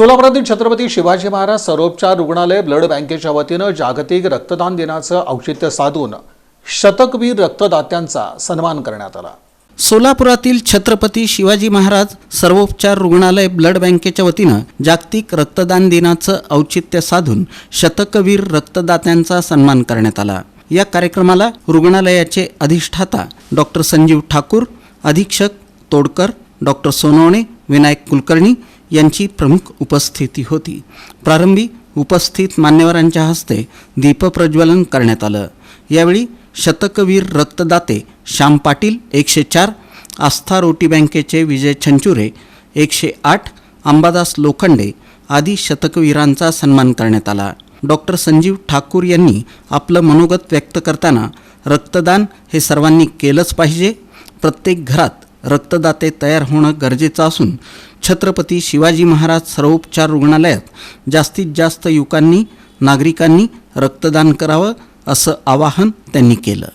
सोलापुरातील छत्रपती शिवाजी महाराज सर्वोपचार रुग्णालय ब्लड बँकेच्या वतीनं जागतिक रक्तदान दिनाचं औचित्य साधून शतकवीर रक्तदात्यांचा सन्मान करण्यात आला. सोलापुरातील छत्रपती शिवाजी महाराज सर्वोपचार रुग्णालय ब्लड बँकेच्या वतीनं जागतिक रक्तदान दिनाचं औचित्य साधून शतकवीर रक्तदात्यांचा सन्मान करण्यात आला. या कार्यक्रमाला रुग्णालयाचे अधिष्ठाता डॉक्टर संजीव ठाकूर अधीक्षक तोडकर डॉक्टर सोनवणे विनायक कुलकर्णी यांची प्रमुख उपस्थिती होती. प्रारंभी उपस्थित मान्यवरांच्या हस्ते दीपप्रज्वलन करण्यात आलं. यावेळी शतकवीर रक्तदाते श्याम पाटील एकशे चार आस्था रोटी बँकेचे विजय छंचुरे एकशे आठ अंबादास लोखंडे आदी शतकवीरांचा सन्मान करण्यात आला. डॉक्टर संजीव ठाकूर यांनी आपलं मनोगत व्यक्त करताना रक्तदान हे सर्वांनी केलंच पाहिजे. प्रत्येक घरात रक्तदाते तयार होणं गरजेचं असून छत्रपती शिवाजी महाराज सर्वोपचार रुग्णालयात जास्तीत जास्त युवकांनी नागरिकांनी रक्तदान करावं असं आवाहन त्यांनी केलं.